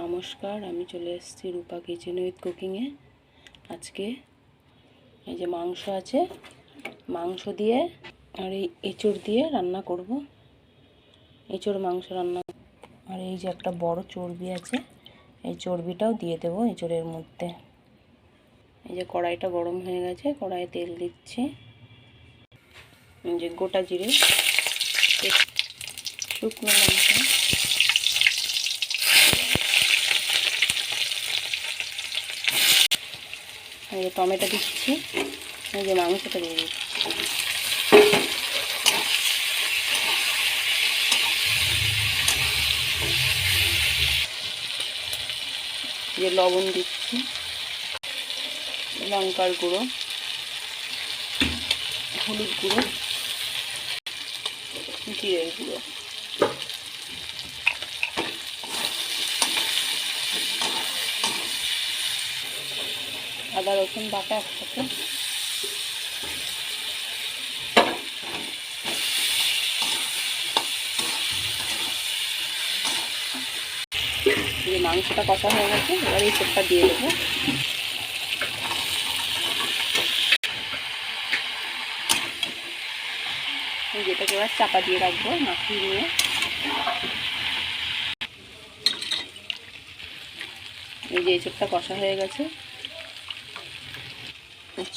নমস্কার, আমি চলে এসেছি রূপা কিচেন উইথ কুকিংয়ে আজকে এই যে মাংস আছে, মাংস দিয়ে আর এই এঁচড় দিয়ে রান্না করব। এঁচড়, মাংস রান্না আর এই যে একটা বড় চর্বি আছে, এই চর্বিটাও দিয়ে দেবো এঁচড়ের মধ্যে। এই যে কড়াইটা গরম হয়ে গেছে, কড়াইয়ে তেল দিচ্ছি। যে গোটা জিরে, শুকনো লঙ্কা। এই যে টমেটো দিচ্ছি। এই যে মাংসটা দিয়ে দিচ্ছি। যে লবণ দিচ্ছি। লঙ্কার গুঁড়ো। হলুদ গুঁড়ো। জিরের গুঁড়ো। আদা রসুন বাটা একসাথে। এই মাংসটা কষা হয়ে গেছে, এবার এই সবটা দিয়ে দেবো। এই যেটাকে এবার চাপা দিয়ে রাখব মাখিয়ে নিয়ে। এই যে এঁচড়টা কষা হয়ে গেছে।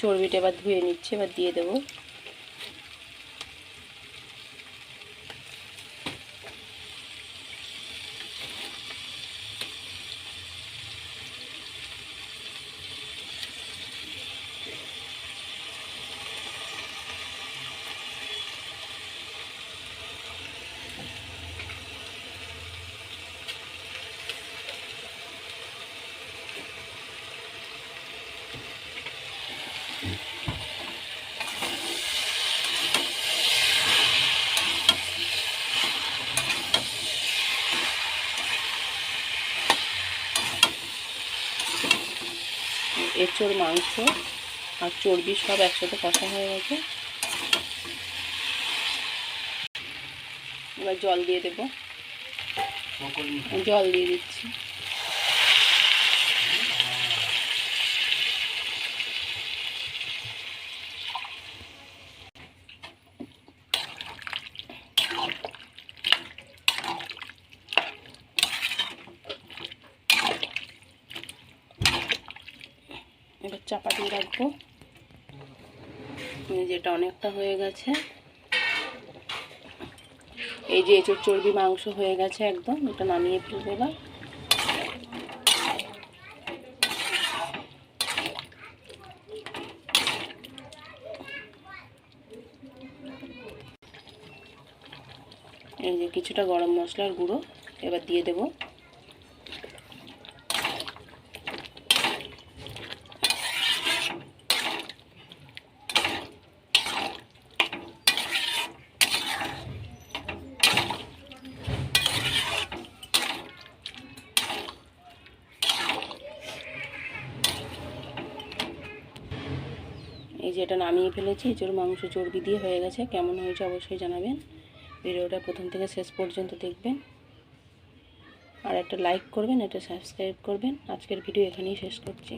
চর্বিটা এবার ধুয়ে নিচ্ছে এবার দিয়ে দেবো। এঁচড় মাংস আর চর্বি সব একসাথে কষা হয়ে গেছে। এবার জল দিয়ে দেবো। জল দিয়ে দিচ্ছি। এবার চাপা দিয়ে রাখব। যেটা অনেকটা হয়ে গেছে। এই যে এঁচড় চর্বি মাংস হয়ে গেছে একদম, এটা নামিয়ে ফেলব এবার। এই যে কিছুটা গরম মশলার গুঁড়ো এবার দিয়ে দেবো। এই যে এটা নামিয়ে ফেলেছি এঁচুর মাংস চর্বি দিয়ে হয়ে গেছে। কেমন হয়েছে অবশ্যই জানাবেন। ভিডিওটা প্রথম থেকে শেষ পর্যন্ত দেখবেন। আর একটা লাইক করবেন, একটা সাবস্ক্রাইব করবেন। আজকের ভিডিও এখানেই শেষ করছি।